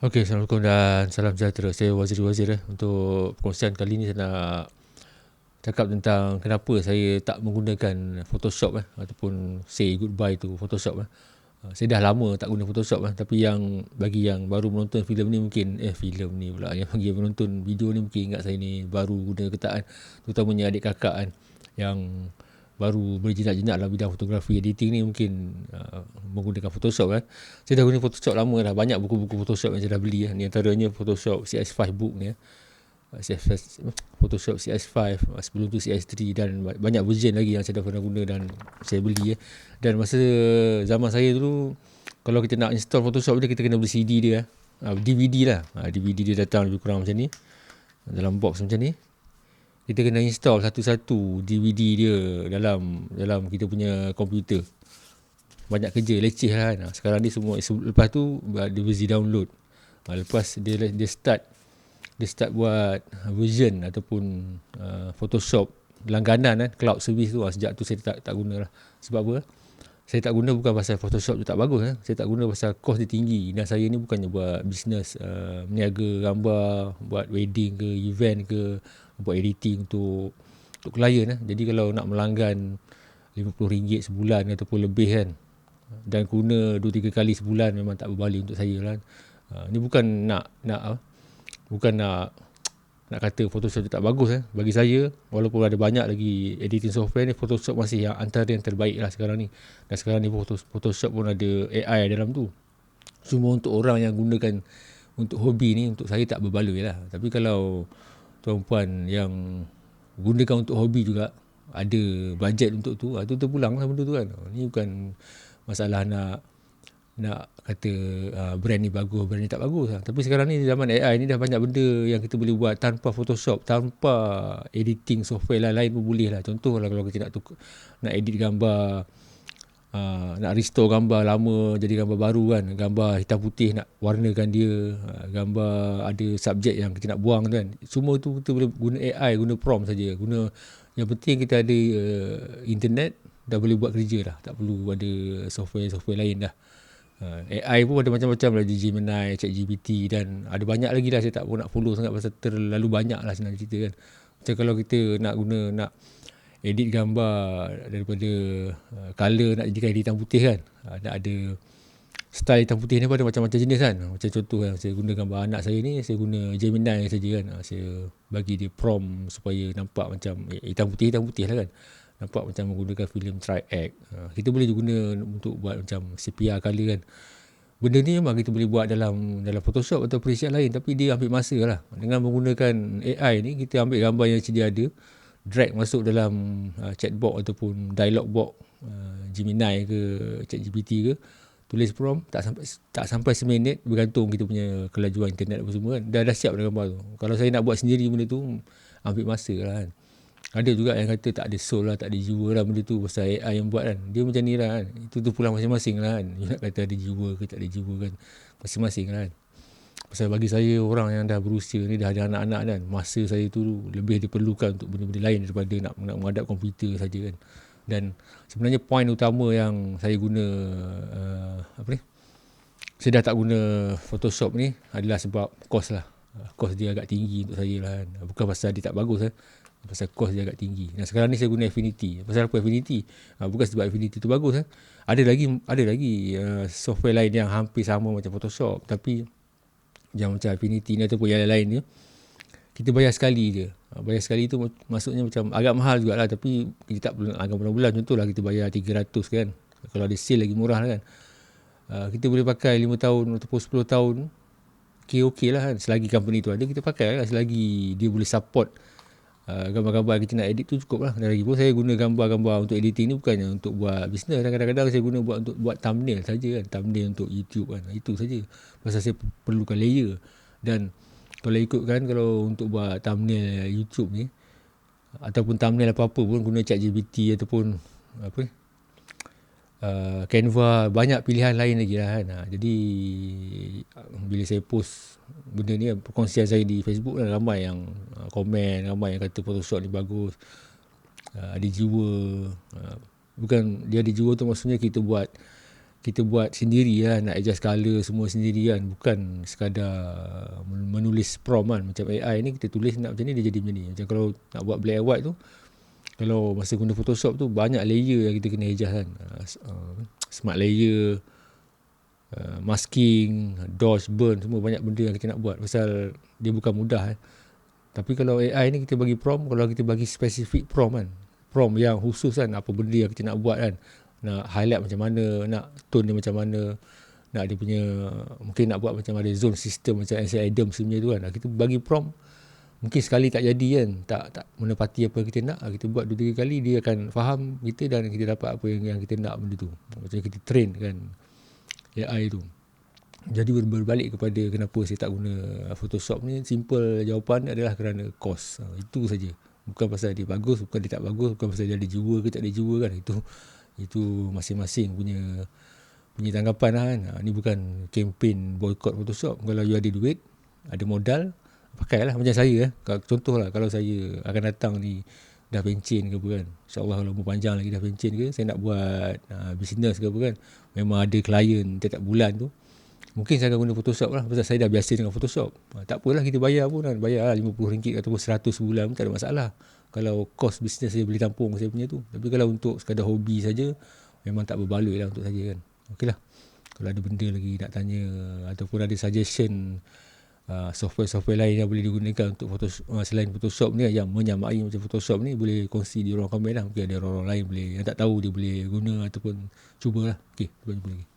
Okey, Assalamualaikum dan salam sejahtera. Saya Waziri Wazir eh. Untuk perkongsian kali ini saya nak cakap tentang kenapa saya tak menggunakan Photoshop eh, ataupun say goodbye to Photoshop eh. Uh, saya dah lama tak guna Photoshop eh. tapi yang bagi yang baru menonton filem ni mungkin eh filem ni pula yang bagi yang menonton video ni mungkin ingat saya ni baru guna ke tak kan. Terutamanya adik kakak kan yang baru berjinak-jinak dalam bidang fotografi editing ni mungkin uh, menggunakan Photoshop kan. Saya dah guna Photoshop lama dah. Banyak buku-buku Photoshop yang saya dah beli. Kan. Ni antaranya Photoshop CS5 book ni. Ya. CS, Photoshop CS5 sebelum tu CS3 dan banyak version lagi yang saya dah pernah guna dan saya beli ya. Dan masa zaman saya dulu kalau kita nak install Photoshop dia kita kena beli CD dia. Uh, DVD lah. Uh, DVD dia datang lebih kurang macam ni. Dalam box macam ni kita kena install satu-satu DVD dia dalam dalam kita punya komputer. Banyak kerja leceh lah kan. Sekarang ni semua lepas tu dia versi download. Ha, lepas dia dia start dia start buat version ataupun uh, Photoshop langganan kan cloud service tu sejak tu saya tak tak guna lah. Sebab apa? Saya tak guna bukan pasal Photoshop tu tak bagus kan. Saya tak guna pasal kos dia tinggi dan saya ni bukannya buat bisnes uh, meniaga gambar, buat wedding ke event ke buat editing untuk untuk klien lah. Jadi kalau nak melanggan RM50 sebulan ataupun lebih kan dan guna 2-3 kali sebulan memang tak berbalik untuk saya lah. Uh, ni bukan nak nak uh, bukan nak nak kata Photoshop tak bagus eh. Bagi saya walaupun ada banyak lagi editing software ni Photoshop masih yang antara yang terbaik lah sekarang ni. Dan sekarang ni Photoshop pun ada AI dalam tu. Semua untuk orang yang gunakan untuk hobi ni untuk saya tak berbaloi lah. Tapi kalau tuan-puan yang gunakan untuk hobi juga ada bajet untuk tu, ah, tu terpulang lah benda tu kan. Ni bukan masalah nak nak kata uh, brand ni bagus, brand ni tak bagus lah. Tapi sekarang ni zaman AI ni dah banyak benda yang kita boleh buat tanpa Photoshop, tanpa editing software lain-lain pun boleh lah. Contoh lah kalau kita nak tuk, nak edit gambar uh, nak restore gambar lama jadi gambar baru kan gambar hitam putih nak warnakan dia uh, gambar ada subjek yang kita nak buang kan semua tu kita boleh guna AI guna prompt saja guna yang penting kita ada uh, internet dah boleh buat kerja dah. Tak perlu ada software-software lain dah. Uh, AI pun ada macam-macam lah. Gemini, ChatGPT dan ada banyak lagi lah saya tak pun nak follow sangat pasal terlalu banyak lah sebenarnya cerita kan. Macam kalau kita nak guna nak edit gambar daripada uh, color nak jadikan hitam putih kan. Uh, nak ada style hitam putih ni pun ada macam-macam jenis kan. Macam contoh kan saya guna gambar anak saya ni saya guna Gemini saja kan. Saya bagi dia prompt supaya nampak macam eh, hitam putih hitam putih lah kan nampak macam menggunakan filem tri-act uh, kita boleh guna untuk buat macam sepia color kan. Benda ni memang kita boleh buat dalam dalam Photoshop atau perisian lain tapi dia ambil masa lah. Dengan menggunakan AI ni kita ambil gambar yang sedia ada drag masuk dalam uh, chatbot ataupun dialog box uh, Gemini ke ChatGPT ke tulis prompt tak sampai tak sampai seminit bergantung kita punya kelajuan internet apa semua kan. Dah dah siap dah gambar tu. Kalau saya nak buat sendiri benda tu ambil masa lah kan ada juga yang kata tak ada soul lah tak ada jiwa lah benda tu pasal AI yang buat kan dia macam ni lah kan itu tu pulang masing-masing lah kan nak kata ada jiwa ke tak ada jiwa kan masing-masing lah kan Pasal bagi saya orang yang dah berusia ni dah ada anak-anak kan masa saya tu lebih diperlukan untuk benda-benda lain daripada nak nak menghadap komputer saja kan. Dan sebenarnya poin utama yang saya guna uh, apa ni? Saya dah tak guna Photoshop ni adalah sebab kos lah. Kos dia agak tinggi untuk saya lah kan. Bukan pasal dia tak bagus kan. Pasal kos dia agak tinggi. Dan sekarang ni saya guna Affinity. Pasal apa Affinity? Uh, bukan sebab Affinity tu bagus kan. Ada lagi ada lagi uh, software lain yang hampir sama macam Photoshop tapi yang macam Affinity ni ataupun yang lain ni kita bayar sekali je ha, bayar sekali tu maksudnya macam agak mahal jugalah tapi kita tak agak bulan-bulan contohlah kita bayar 300 kan kalau ada sale lagi murah kan uh, kita boleh pakai 5 tahun ataupun 10 tahun okay, okay lah kan selagi company tu ada kita pakai lah selagi dia boleh support Ah, gambar-gambar kita nak edit tu cukup lah. Dan lagi pun saya guna gambar-gambar untuk editing ni bukannya untuk buat bisnes. Kadang-kadang saya guna buat untuk buat thumbnail saja kan. Thumbnail untuk YouTube kan. Itu saja. Pasal saya perlukan layer. Dan kalau ikut kan kalau untuk buat thumbnail YouTube ni ataupun thumbnail apa-apa pun guna chat GPT ataupun apa ni uh, Canva banyak pilihan lain lagi lah kan. Ha, jadi bila saya post benda ni perkongsian saya di Facebook lah ramai yang uh, komen, ramai yang kata Photoshop ni bagus. Uh, ada jiwa. Uh, bukan dia ada jiwa tu maksudnya kita buat kita buat sendiri lah nak adjust color semua sendiri kan bukan sekadar menulis prompt kan macam AI ni kita tulis nak macam ni dia jadi macam ni macam kalau nak buat black and white tu kalau masa guna Photoshop tu banyak layer yang kita kena adjust kan uh, smart layer uh, masking dodge burn semua banyak benda yang kita nak buat pasal dia bukan mudah eh. tapi kalau AI ni kita bagi prompt kalau kita bagi spesifik prompt kan prompt yang khusus kan apa benda yang kita nak buat kan nak highlight macam mana, nak tone dia macam mana, nak dia punya mungkin nak buat macam ada zone system macam Ansel Adams sebenarnya tu kan. Kita bagi prompt mungkin sekali tak jadi kan, tak tak menepati apa yang kita nak, kita buat dua tiga kali dia akan faham kita dan kita dapat apa yang, yang kita nak benda tu. Macam kita train kan AI tu. Jadi berbalik kepada kenapa saya tak guna Photoshop ni, simple jawapan adalah kerana cost. Ha, itu saja. Bukan pasal dia bagus, bukan dia tak bagus, bukan pasal dia ada jiwa ke tak ada jiwa kan. Itu itu masing-masing punya punya tanggapan lah kan. Ha, ni bukan kempen boycott Photoshop. Kalau you ada duit, ada modal, pakailah macam saya eh. Contohlah kalau saya akan datang ni dah pencen ke apa kan. InsyaAllah kalau umur panjang lagi dah pencen ke, saya nak buat uh, business ke apa kan. Memang ada klien tiap-tiap bulan tu. Mungkin saya akan guna Photoshop lah. Pasal saya dah biasa dengan Photoshop. Ha, tak apalah kita bayar pun kan. Bayar lah RM50 ataupun RM100 sebulan pun tak ada masalah kalau kos bisnes saya boleh tampung saya punya tu tapi kalau untuk sekadar hobi saja memang tak berbaloi lah untuk saya kan okeylah kalau ada benda lagi nak tanya ataupun ada suggestion uh, software-software lain yang boleh digunakan untuk Photoshop, uh, selain Photoshop ni yang menyamai macam Photoshop ni boleh kongsi di ruang komen lah. Mungkin ada orang-orang lain boleh yang tak tahu dia boleh guna ataupun cubalah. Okey jumpa lagi